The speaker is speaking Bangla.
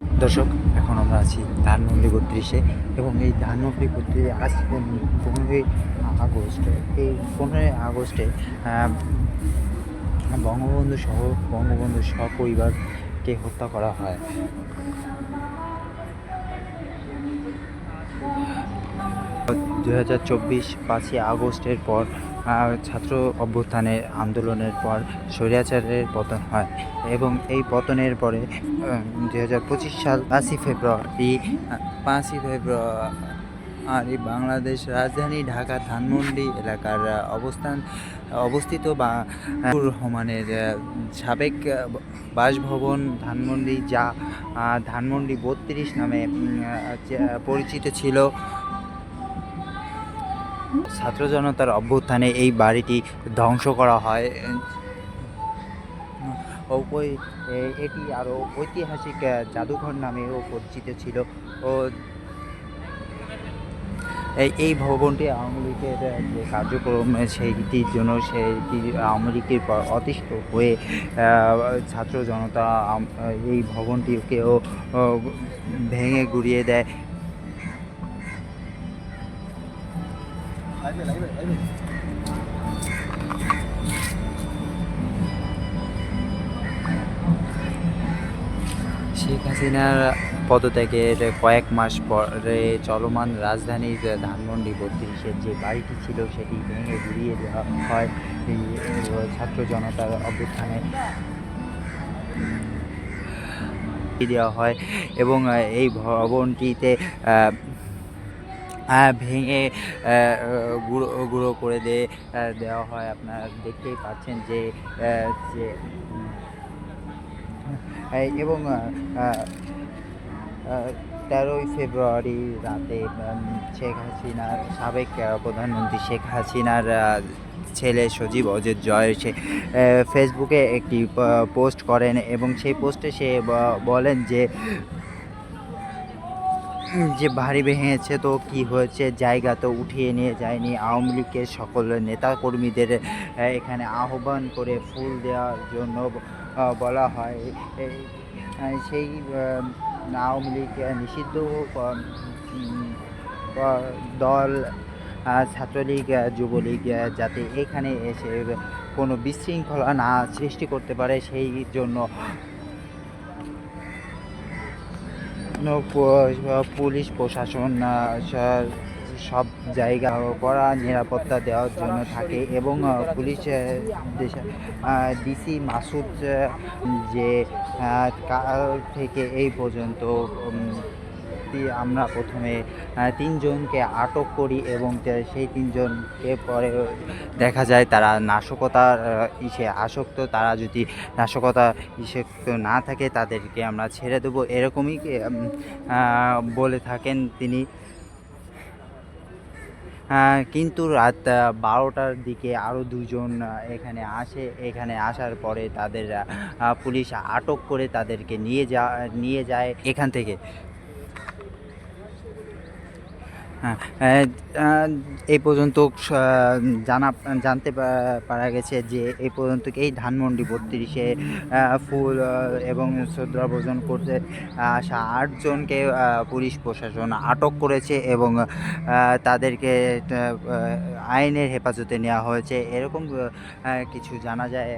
দর্শক, এখন আমরা আছি ধানমন্ডি বত্রিশে এবং এই ধানমন্ডি বত্রিশে আজ পনেরোই আগস্ট। এই পনেরোই আগস্টে বঙ্গবন্ধু সহ, বঙ্গবন্ধু সপরিবারকে হত্যা করা হয়। দু হাজার চব্বিশ পাঁচই আগস্টের পর ছাত্র অভ্যুত্থানের আন্দোলনের পর স্বৈরাচারের পতন হয় এবং এই পতনের পরে দু হাজার পঁচিশ সাল পাঁচই ফেব্রুয়ারি পাঁচই ফেব্রুয়ারি বাংলাদেশ রাজধানী ঢাকা ধানমন্ডি এলাকার অবস্থান, অবস্থিত বা রহমানের সাবেক বাসভবন ধানমন্ডি, যা ধানমন্ডি বত্রিশ নামে পরিচিত ছিল। ছাত্র জনতার অভ্যুত্থানে এই বাড়িটি ধ্বংস করা হয়। এটি আরও ঐতিহাসিক জাদুঘর নামেও পরিচিত ছিল। ও এই ভবনটি আওয়ামী লীগের যে কার্যক্রম, সেইটির জন্য সেইটি আওয়ামী লীগের অতিষ্ঠ হয়ে ছাত্র জনতা এই ভবনটিকেও ভেঙে গুড়িয়ে দেয়। শেখ হাসিনার পদত্যাগের কয়েক মাস পরে চলমান রাজধানীর ধানমন্ডি বত্রিশের যে বাড়িটি ছিল, সেটি ভেঙে গুড়িয়ে দেওয়া হয় ছাত্র জনতার অভ্যুত্থানে। দেওয়া হয় এবং এই ভবনটিতে ভেঙে গুঁড়ো গুঁড়ো করে দিয়ে দেওয়া হয়। আপনারা দেখতেই পাচ্ছেন যে এবং তেরোই ফেব্রুয়ারি রাতে শেখ হাসিনার সাবেক প্রধানমন্ত্রী শেখ হাসিনার ছেলে সজীব অজিত জয়, সে ফেসবুকে একটি পোস্ট করেন এবং সেই পোস্টে সে বলেন যে যে ভারী ভেঙেছে, তো কি হয়েছে? জায়গা তো উঠিয়ে নিয়ে যায়নি। আওয়ামী লীগের সকল নেতাকর্মীদের এখানে আহ্বান করে ফুল দেওয়ার জন্য বলা হয়। সেই আওয়ামী লীগ নিষিদ্ধ দল ছাত্রলীগ, যুবলীগ, যাতে এখানে এসে কোনো বিশৃঙ্খলা না সৃষ্টি করতে পারে, সেই জন্য পুলিশ প্রশাসন সব জায়গা করা নিরাপত্তা দেওয়ার জন্য থাকে এবং পুলিশ ডিসি মাসুদ যে কাল থেকে এই পর্যন্ত উম, তি- আমরা প্রথমে তিনজনকে আটক করি এবং সেই তিনজনকে পরে দেখা যায় তারা নাশকতার ইসে আসক্ত। তারা যদি নাশকতা ইসক্ত না থাকে তাদেরকে আমরা ছেড়ে দেবো। এরকমই বলে থাকেন তিনি। কিন্তু রাত বারোটার দিকে আরও দুজন এখানে আসে। এখানে আসার পরে তাদের পুলিশ আটক করে তাদেরকে নিয়ে যা নিয়ে যায় এখান থেকে। এই পর্যন্ত জানা, জানতে পারা গেছে যে এই পর্যন্ত এই ধানমন্ডি বত্রিশে ফুল এবং শ্রদ্ধাভোজন করতে আসা আটজনকে পুলিশ প্রশাসন আটক করেছে এবং তাদেরকে আইনের হেফাজতে নেওয়া হয়েছে। এরকম কিছু জানা যায়?